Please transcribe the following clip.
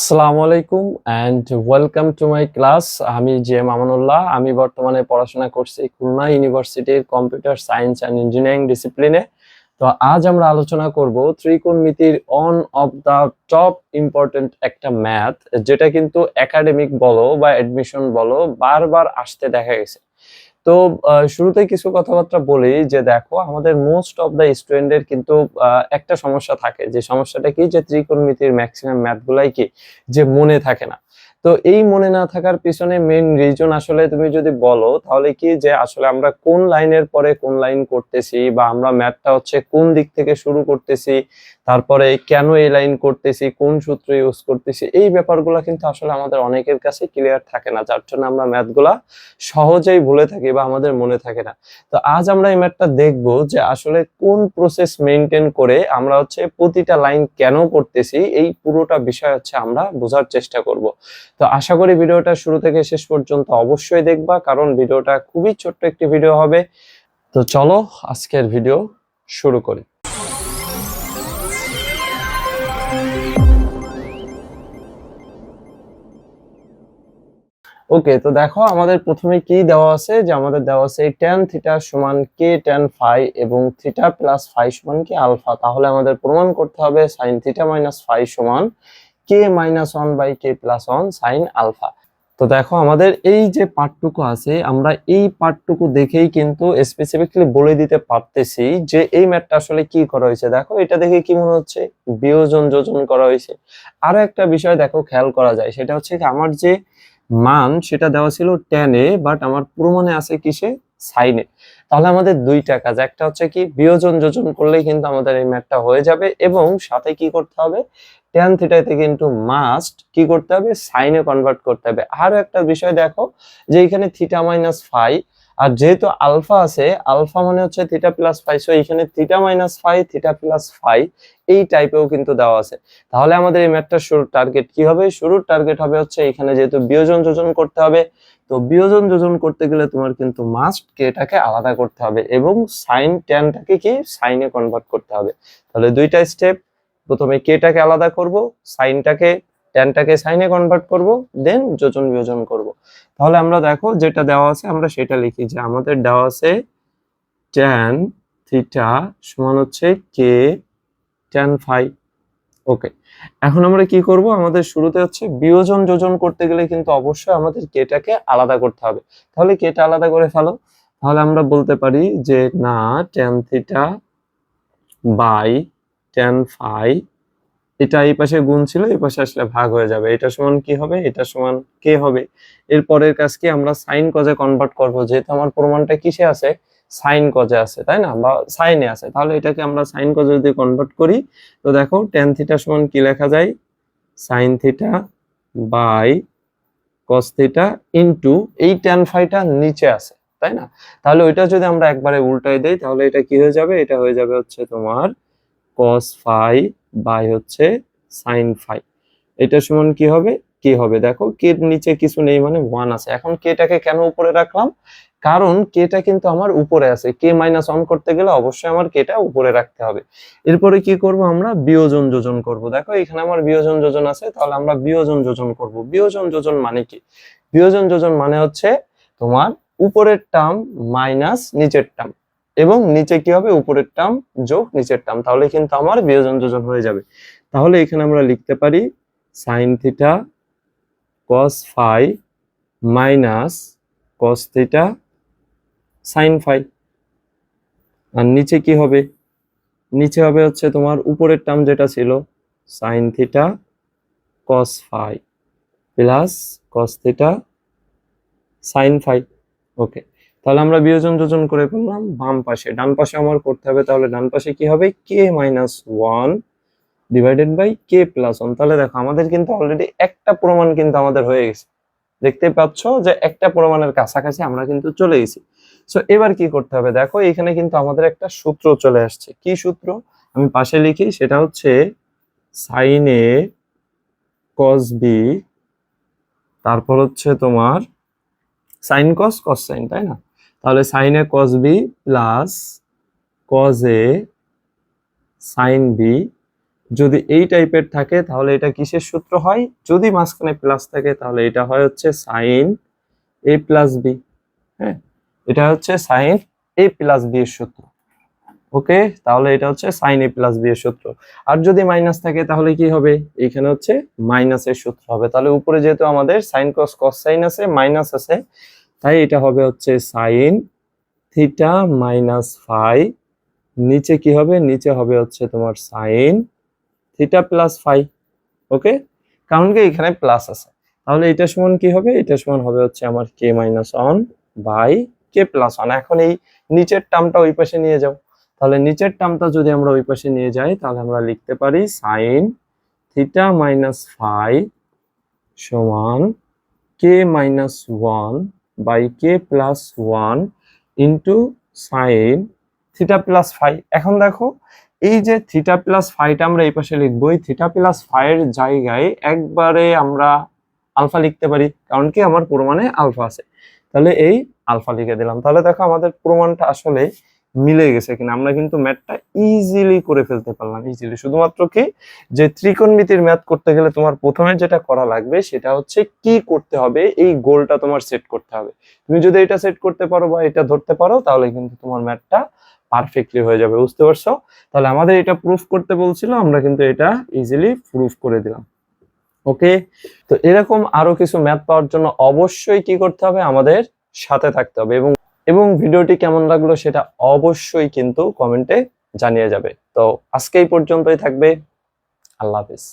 আসসালামু আলাইকুম and welcome to my class আমি জে মামুনুল্লাহ। আমি বর্তমানে পড়াশোনা করছি খুলনা ইউনিভার্সিটির কম্পিউটার সায়েন্স অ্যান্ড ইঞ্জিনিয়ারিং ডিসিপ্লিনে। তো আজ আমরা আলোচনা করব ত্রিকোণমিতির one of the top important একটা ম্যাথ যেটা কিন্তু একাডেমিক বলো বা অ্যাডমিশন বলো বারবার আসতে দেখা গেছে। তো শুরুতে কিছু কথাবার্তা বলি যে দেখো, আমাদের মোস্ট অফ দ্য স্টুডেন্টের কিন্তু একটা সমস্যা থাকে। যে সমস্যাটা কি? যে ত্রিকোণমিতির ম্যাক্সিমাম ম্যাথগুলাই কি? যে মনে থাকে না। তো এই মনে না থাকার পিছনে মেইন রিজন আসলে তুমি যদি বলো, তাহলে কি যে আসলে আমরা কোন লাইনের পরে কোন লাইন করতেছি বা আমরা ম্যাথটা হচ্ছে কোন দিক থেকে শুরু করতেছি? তারপরে কেন এই লাইন করতেছি, কোন সূত্র ইউজ করতেছি, এই ব্যাপারগুলো কিন্তু আসলে আমাদের অনেকের কাছে ক্লিয়ার থাকে না, যার জন্য আমরা ম্যাথগুলা সহজেই ভুলে থাকি বা আমাদের মনে থাকে না। তো আজ আমরা এই ম্যাথটা দেখব যে আসলে কোন প্রসেস মেনটেন করে আমরা হচ্ছে প্রতিটা লাইন কেন করতেছি, এই পুরোটা বিষয় হচ্ছে আমরা বোঝার চেষ্টা করব। তো আশা করি ভিডিওটা শুরু থেকে শেষ পর্যন্ত অবশ্যই দেখবা, কারণ ভিডিওটা খুবই ছোট্ট একটি ভিডিও হবে। তো চলো আজকের ভিডিও শুরু করি। ওকে তো দেখো আমাদের প্রথমে কি দেওয়া আছে? যে আমাদের দেওয়া আছে tan থিটা সমান কে tan ফাই এবং থিটা প্লাস ফাই সমান কি আলফা তাহলে আমাদের প্রমাণ করতে হবে sin থিটা মাইনাস ফাই সমান K minus one by K plus one sine alpha তো দেখো আমাদের এই যে পার্টটুকু আছে, আমরা এই পার্টটুকু দেখেই কিন্তু স্পেসিফিকলি বলে দিতে পারতেছি যে এই ম্যাথটা আসলে কি করা হয়েছে। দেখো এটা দেখে কি মনে হচ্ছে? বিয়োজন যোজন করা হয়েছে। আরও একটা বিষয় দেখো খেয়াল করা যায়, সেটা হচ্ছে আমার যে মান সেটা দেওয়া ছিল টেনে বাট আমার প্রমাণে আছে কিসে? সাইনে তাহলে আমাদের দুইটা কাজ, একটা হচ্ছে কি, বিয়োজন যোজন করলেই কিন্তু আমাদের এই ম্যাথটা হয়ে যাবে, এবং সাথে কি করতে হবে? টেন থিটাতে কিন্তু মাস্ট কি করতে হবে? সাইনে কনভার্ট করতে হবে। আরও একটা বিষয় দেখো, যে এখানে থিটা মাইনাস ফাই আর যেহেতু আলফা আছে, আলফা মানে হচ্ছে থিটা প্লাস ফাই সো এখানে theta minus phi theta plus phi এই টাইপেও কিন্তু দেওয়া আছে। তাহলে আমাদের এই ম্যাথটার শুরুর টার্গেট কি হবে? শুরুর টার্গেট হবে হচ্ছে এখানে যেহেতু বিয়োজন যোজন করতে হবে, তো বিয়োজন যোজন করতে গেলে তোমার কিন্তু মাস্ট কে কেটাকে আলাদা করতে হবে এবং সাইন ট্যানটাকে কি? সাইনে কনভার্ট করতে হবে। তাহলে দুইটা স্টেপ প্রথমে কেটাকে আলাদা করব সাইনটাকে ট্যানটাকে সাইনে কনভার্ট করব দেন যোজন বিয়োজন করব। তাহলে আমরা দেখো যেটা দেওয়া আছে, আমরা সেটা লিখি যে আমাদের দেওয়া আছে টেন থিটা সমান হচ্ছে কে ট্যান ফাই ওকে এখন আমরা কি করব? আমাদের শুরুতে হচ্ছে বিয়োজন যোজন করতে গেলে কিন্তু অবশ্যই আমাদের কেটাকে আলাদা করতে হবে। তাহলে কেটা আলাদা করে ফেলো। তাহলে আমরা বলতে পারি যে না tan theta by tan phi এটা এই পাশে গুণ ছিল, এই পাশে আসলে ভাগ হয়ে যাবে। এটা সমান কি হবে? এটা সমান কে হবে? এর পরের কাজ কি? আমরা সাইন কজে কনভার্ট করব। যেহেতু আমার প্রমাণটা কিসে আছে? সাইন কজে আছে, তাই না? বা সাইনে আছে। তাহলে এটাকে আমরা সাইন কজে যদি কনভার্ট করি, তো দেখো ট্যান থিটা সমান কি লেখা যায়? Sine theta by cos theta into এই ট্যান ফাইটা নিচে আছে, তাই না? তাহলে ওইটা যদি আমরা একবারে উল্টাই দেই, তাহলে এটা কি হয়ে যাবে? এটা হয়ে যাবে হচ্ছে তোমার কস ফাই বাই হচ্ছে সাইন ফাই এটা সমান কি হবে? কি হবে। দেখো কে নিচে কিছু নেই মানে ওয়ান আছে। এখন কেটাকে কেন উপরে রাখলাম? কারণ কেটা কিন্তু আমার উপরে আছে। কে মাইনাস অন করতে গেলে অবশ্যই আমার কেটা উপরে রাখতে হবে। এরপরে কি করব আমরা? বিয়োজন যোজন করব। দেখো, এখানে আমার বিয়োজন যোজন আছে। তাহলে আমরা বিয়োজন যোজন করব। বিয়োজন যোজন মানে কি? বিয়োজন যোজন মানে হচ্ছে তোমার উপরের টার্ম মাইনাস নিচের টার্ম এবং নিচে কি হবে? উপরের টার্ম যোগ, নিচের টার্ম তাহলে কিন্তু আমার বিয়োজন যোজন হয়ে যাবে। তাহলে এখানে আমরা লিখতে পারি sine theta cos phi minus cos theta sine phi আর নিচে কি হবে? নিচে হবে হচ্ছে তোমার উপরের টার্ম যেটা ছিল sine theta cos phi plus cos theta sine phi okay তাহলে আমরা বিয়োজন যোজন করে ফেললাম বাম পাশে। ডান পাশে আমার করতে হবে, তাহলে ডান পাশে কি হবে? K minus one divided by K plus one তাহলে দেখো, আমাদের কিন্তু অলরেডি একটা প্রমাণ কিন্তু আমাদের হয়ে গেছে। দেখতে পাচ্ছ যে একটা প্রমাণের কাছাকাছি আমরা কিন্তু চলে গেছি। সো এবার কি করতে হবে? দেখো, এখানে কিন্তু আমাদের একটা সূত্র চলে আসছে। কি সূত্র? আমি পাশে লিখি, সেটা হচ্ছে সাইন এ কস বি তারপর হচ্ছে তোমার সাইন কস কস সাইন তাই না? তাহলে সাইনে cos B plus cos A sine B যদি এই টাইপের থাকে তাহলে এটা কিসের সূত্র হয়? যদি মাঝখানে প্লাস থাকে তাহলে এটা হয় হচ্ছে সাইন এ প্লাস বি হ্যাঁ? এটা হচ্ছে সাইন এ প্লাস বি এর সূত্র ওকে তাহলে এটা হচ্ছে সাইন এ প্লাস বি এর সূত্র। আর যদি মাইনাস থাকে তাহলে কি হবে? এখানে হচ্ছে মাইনাসের সূত্র হবে। তাহলে উপরে যেহেতু আমাদের সাইন কস কস সাইন আছে মাইনাস আছে তাই এটা হবে হচ্ছে সাইন থিটা মাইনাস ফাই নিচে কি হবে? নিচে হবে হচ্ছে তোমার sine theta plus phi okay? কারণ কি এখানে প্লাস আছে। তাহলে এটা সমান কি হবে? এটা সমান হবে হচ্ছে আমার K minus one by K plus one এখন এই নিচের টার্মটা ওই পাশে নিয়ে যাও। তাহলে নিচের টার্মটা যদি আমরা ওই পাশে নিয়ে যাই, তাহলে আমরা লিখতে পারি সাইন থিটা মাইনাস ফাই সমান K minus one by K plus one into sine theta plus phi এখন দেখো, এই যে থিটা প্লাস ফাইটা আমরা এই পাশে লিখব, এই থিটা প্লাস ফাইয়ের জায়গায় একবারে আমরা আলফা লিখতে পারি, কারণ কি আমার প্রমাণে আলফা আছে। তাহলে এই আলফা লিখে দিলাম। তাহলে দেখো আমাদের প্রমাণটা আসলে মিলে গেছে কিনা, আমরা কিন্তু ম্যাথটা ইজিলি করে ফেলতে পারলাম ইজিলি শুধুমাত্র কি? যে ত্রিকোণমিতির ম্যাথ করতে গেলে তোমার প্রথমে যেটা করা লাগবে সেটা হচ্ছে কি করতে হবে, এই গোলটা তোমার সেট করতে হবে। তুমি যদি এটা সেট করতে পারো বা এটা ধরতে পারো, তাহলে কিন্তু তোমার ম্যাথটা পারফেক্টলি হয়ে যাবে, বুঝতে পারছ? তাহলে আমাদের এটা প্রুফ করতে বলছিল, আমরা কিন্তু এটা ইজিলি প্রুফ করে দিলাম। ওকে তো এরকম আরও কিছু ম্যাথ পাওয়ার জন্য অবশ্যই কি করতে হবে? আমাদের সাথে থাকতে হবে এবং এবং ভিডিওটি কেমন লাগল সেটা অবশ্যই কিন্তু কমেন্টে জানিয়ে যাবে। তো আজকে এই পর্যন্তই থাকবে। আল্লাহ হাফিজ।